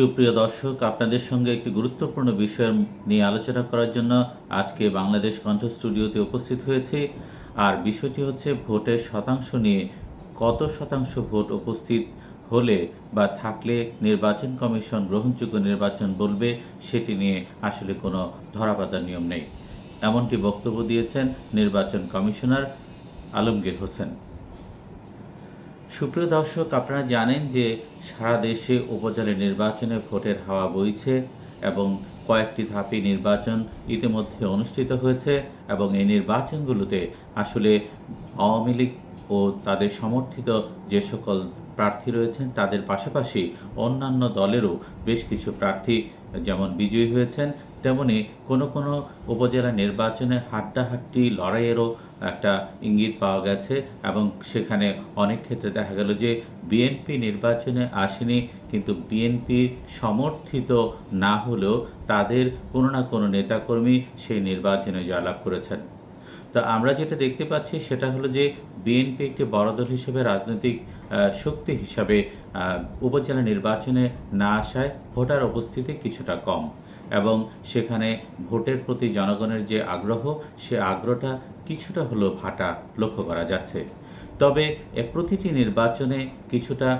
সুপ্রিয় দর্শক, আপনাদের সঙ্গে একটি গুরুত্বপূর্ণ বিষয় নিয়ে আলোচনা করার জন্য আজকে বাংলাদেশ কণ্ঠ স্টুডিওতে উপস্থিত হয়েছি। আর বিষয়টি হচ্ছে ভোটের শতাংশ নিয়ে কত শতাংশ ভোট উপস্থিত হলে বা থাকলে নির্বাচন কমিশন গ্রহণযোগ্য নির্বাচন বলবে সেটি নিয়ে আসলে কোনো ধরাবাঁধার নিয়ম নেই। এমনটি বক্তব্য দিয়েছেন নির্বাচন কমিশনার আলমগীর হোসেন। সুপ্রিয় দর্শক, আপনারা জানেন যে সারা দেশে উপজেলা নির্বাচনে ভোটের হাওয়া বইছে এবং কয়েকটি ধাপে নির্বাচন ইতিমধ্যে অনুষ্ঠিত হয়েছে এবং এই নির্বাচনগুলোতে আসলে আওয়ামী লীগ ও তাদের সমর্থিত যে সকল প্রার্থী রয়েছেন, তাদের পাশাপাশি অন্যান্য দলেরও বেশ কিছু প্রার্থী, যেমন বিজয়ী হয়েছেন। তেমনি কোনো কোনো উপজেলা নির্বাচনে হাড্ডাহাড্ডি লড়াইয়েরও একটা ইঙ্গিত পাওয়া গেছে এবং সেখানে অনেক ক্ষেত্রে দেখা গেল যে বিএনপি নির্বাচনে আসেনি, কিন্তু বিএনপি সমর্থিত না হলেও তাদের কোনো না কোনো নেতাকর্মী সেই নির্বাচনে জয়লাভ করেছেন। তো আমরা যেটা দেখতে পাচ্ছি সেটা হলো যে বিএনপি একটি বড় দল হিসেবে রাজনৈতিক শক্তি হিসাবে উপজেলা নির্বাচনে না আসায় ভোটার উপস্থিতি কিছুটা কম। এবং সেখানে ভোটের প্রতি জনগণের যে আগ্রহ, সে আগ্রহটা কিছুটা হলেও ভাটা লক্ষ্য করা যাচ্ছে। তবে প্রতিটি নির্বাচনে কিছুটা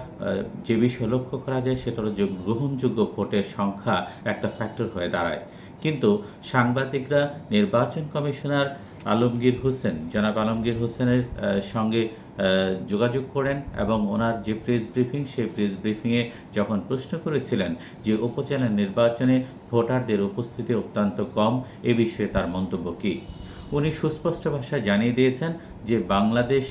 যে বিষয় লক্ষ্য করা যায় সেটা হলো যে গ্রহণযোগ্য ভোটের সংখ্যা একটা ফ্যাক্টর হয়ে দাঁড়ায়। কিন্তু সাংবাদিকরা, নির্বাচন কমিশনার আলমগীর হোসেন, জনাব আলমগীর হোসেনের সঙ্গে যোগাযোগ করেন এবং ওনার যে প্রেস ব্রিফিং, সেই প্রেস ব্রিফিংয়ে যখন প্রশ্ন করেছিলেন যে উপজেলা নির্বাচনে ভোটারদের উপস্থিতি অত্যন্ত কম, এ বিষয়ে তার মন্তব্য কী? উনি সুস্পষ্ট ভাষায় জানিয়ে দিয়েছেন যে বাংলাদেশ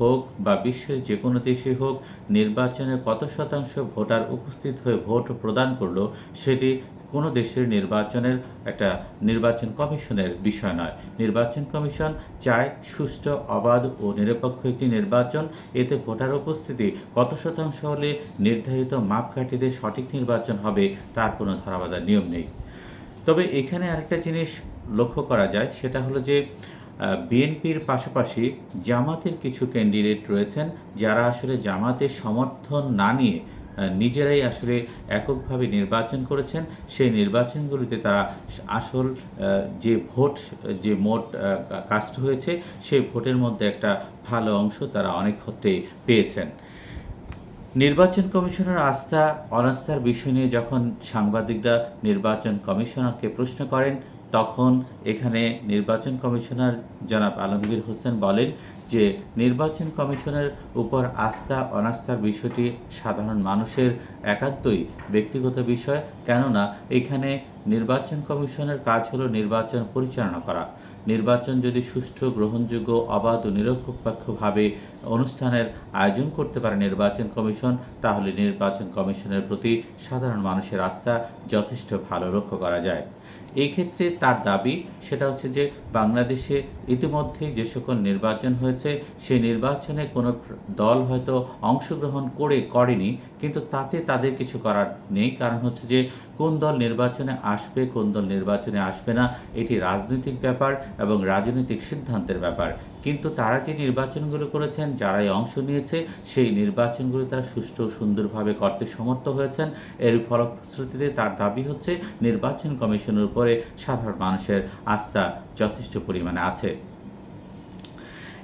হোক বা বিশ্বের যে কোনো দেশে হোক, নির্বাচনে কত শতাংশ ভোটার উপস্থিত হয়ে ভোট প্রদান করল, সেটি কোনো দেশের নির্বাচনের একটা নির্বাচন কমিশনের বিষয় নয়। নির্বাচন কমিশন চায় সুষ্ঠু, অবাধ ও নিরপেক্ষ একটি নির্বাচন। এতে ভোটার উপস্থিতি কত শতাংশ হলে নির্ধারিত মাপকাঠিতে সঠিক নির্বাচন হবে তার কোনো ধরাবাধার নিয়ম নেই। তবে এখানে আরেকটা জিনিস লক্ষ্য করা যায়, সেটা হলো যে বিএনপির পাশাপাশি জামাতের কিছু ক্যান্ডিডেট রয়েছেন যারা আসলে জামাতের সমর্থন না নিয়ে নিজেরাই আসলে এককভাবে নির্বাচন করেছেন। সেই নির্বাচনগুলিতে তারা আসল যে ভোট, যে মোট কাস্ট হয়েছে, সেই ভোটের মধ্যে একটা ভালো অংশ তারা অনেক ক্ষেত্রে পেয়েছেন। নির্বাচন কমিশনের আস্থা, অনাস্থার বিষয় নিয়ে যখন সাংবাদিকরা নির্বাচন কমিশনারকে প্রশ্ন করেন তখন এখানে নির্বাচন কমিশনার জনাব আলমগীর হোসেন বলেন যে, নির্বাচন কমিশনের উপর আস্থা, অনাস্থার বিষয়টি সাধারণ মানুষের একান্তই ব্যক্তিগত বিষয়। কেননা, এখানে নির্বাচন কমিশনের কাজ হলো নির্বাচন পরিচালনা করা। নির্বাচন যদি সুষ্ঠু, গ্রহণযোগ্য, অবাধ ও নিরপেক্ষভাবে অনুষ্ঠানের আয়োজন করতে পারে নির্বাচন কমিশন, তাহলে নির্বাচন কমিশনের প্রতি সাধারণ মানুষের আস্থা যথেষ্ট ভালো লক্ষ্য করা যায়। এই ক্ষেত্রে তার দাবি সেটা হচ্ছে যে বাংলাদেশে ইতিমধ্যে যে সকল নির্বাচন হয়েছে, সেই নির্বাচনে কোনো দল হয়তো অংশগ্রহণ করে করেনি, কিন্তু তাতে তাদের কিছু করার নেই। কারণ হচ্ছে যে কোন দল নির্বাচনে আসবে, কোন দল নির্বাচনে আসবে না, এটি রাজনৈতিক ব্যাপার এবং রাজনৈতিক সিদ্ধান্তের ব্যাপার। কিন্তু তারা যে নির্বাচনগুলো করেছেন, যারাই অংশ নিয়েছে, সেই নির্বাচনগুলো তারা সুষ্ঠু সুন্দরভাবে করতে সমর্থ হয়েছেন। এর ফলশ্রুতিতে তার দাবি হচ্ছে, নির্বাচন কমিশনের উপরে সাধারণ মানুষের আস্থা যথেষ্ট পরিমাণে আছে।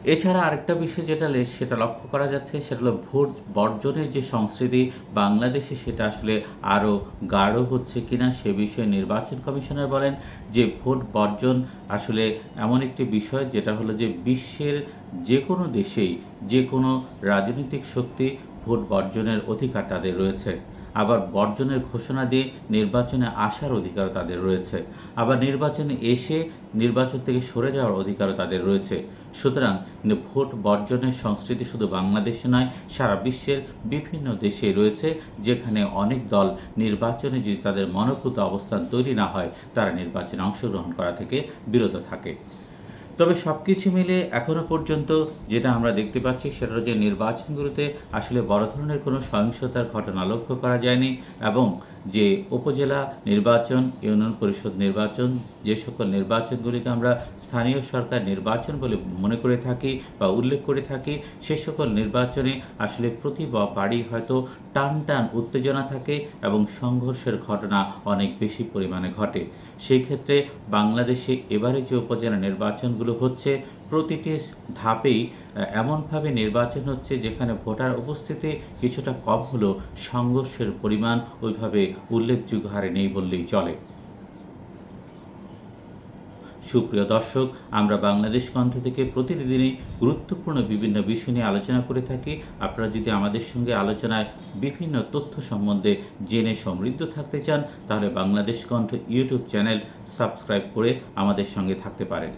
এছাড়া আরেকটা বিষয় যেটা সেটা লক্ষ্য করা যাচ্ছে, সেটা হলো ভোট বর্জনের যে সংস্কৃতি, বাংলাদেশে সেটা আসলে আরও গাঢ় হচ্ছে কিনা সে বিষয়ে নির্বাচন কমিশনার বলেন যে ভোট বর্জন আসলে এমন একটি বিষয় যেটা হলো যে বিশ্বের যে কোনো দেশেই যে কোনো রাজনৈতিক শক্তি ভোট বর্জনের অধিকার তাদের রয়েছে। আবার বর্জনের ঘোষণা দিয়ে নির্বাচনে আসার অধিকারও তাদের রয়েছে। আবার নির্বাচনে এসে নির্বাচন থেকে সরে যাওয়ার অধিকারও তাদের রয়েছে। সুতরাং ভোট বর্জনের সংস্কৃতি শুধু বাংলাদেশে নয়, সারা বিশ্বের বিভিন্ন দেশে রয়েছে, যেখানে অনেক দল নির্বাচনে যদি তাদের মনোভূত অবস্থান তৈরি না হয়, তারা নির্বাচনে অংশগ্রহণ করা থেকে বিরত থাকে। তবে সব কিছু মিলে এখনও পর্যন্ত যেটা আমরা দেখতে পাচ্ছি, সেটা যে নির্বাচনগুলোতে আসলে বড় ধরনের কোনো সহিংসতার ঘটনা লক্ষ্য করা যায়নি এবং যে উপজেলা নির্বাচন, ইউনিয়ন পরিষদ নির্বাচন, যে সকল নির্বাচনগুলিকে আমরা স্থানীয় সরকার নির্বাচন বলে মনে করে থাকি বা উল্লেখ করে থাকি, সে সকল নির্বাচনে আসলে প্রতি বাড়ি হয়তো টান টান উত্তেজনা থাকে এবং সংঘর্ষের ঘটনা অনেক বেশি পরিমাণে ঘটে। সেই ক্ষেত্রে বাংলাদেশে এবারে যে উপজেলা নির্বাচনগুলো হচ্ছে প্রতিটি ধাপেই এমনভাবে নির্বাচন হচ্ছে যেখানে ভোটার উপস্থিতি কিছুটা কম হলেও সংঘর্ষের পরিমাণ ওইভাবে উল্লেখযোগ্য হারে নেই বললেই চলে। সুপ্রিয় দর্শক, আমরা বাংলাদেশ কণ্ঠ থেকে প্রতিদিনই গুরুত্বপূর্ণ বিভিন্ন বিষয় নিয়ে আলোচনা করে থাকি। আপনারা যদি আমাদের সঙ্গে আলোচনায় বিভিন্ন তথ্য সম্বন্ধে জেনে সমৃদ্ধ থাকতে চান, তাহলে বাংলাদেশ কণ্ঠ ইউটিউব চ্যানেল সাবস্ক্রাইব করে আমাদের সঙ্গে থাকতে পারেন।